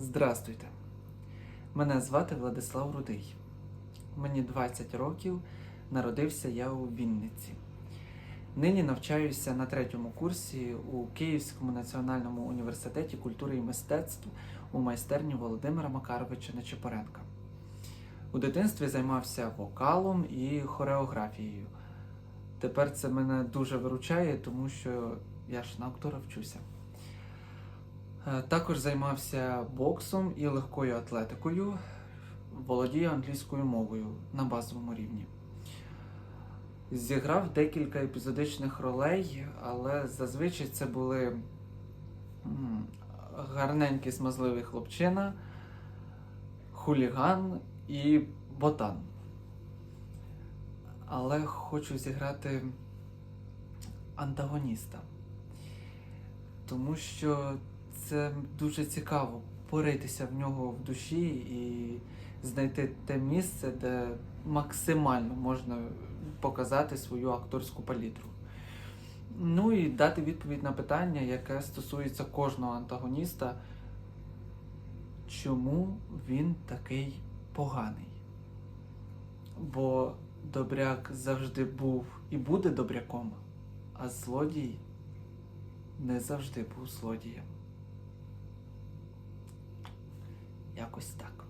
Здрастуйте. Мене звати Владислав Рудий. Мені 20 років, народився я у Вінниці. Нині навчаюся на третьому курсі у Київському національному університеті культури і мистецтв у майстерні Володимира Макаровича Нечипоренка. У дитинстві займався вокалом і хореографією. Тепер це мене дуже виручає, тому що я ж на актора вчуся. Е, Також займався боксом і легкою атлетикою. Володію англійською мовою на базовому рівні. Зіграв декілька епізодичних ролей, але зазвичай це були м, гарненький смазливий хлопчина, хуліган і ботан. Але хочу зіграти антагоніста. Тому що це дуже цікаво поритися в нього в душі і знайти те місце, де максимально можна показати свою акторську палітру. Ну і дати відповідь на питання, яке стосується кожного антагоніста, чому він такий поганий. Бо добряк завжди був і буде добряком, а злодій не завжди був злодієм. Якось так.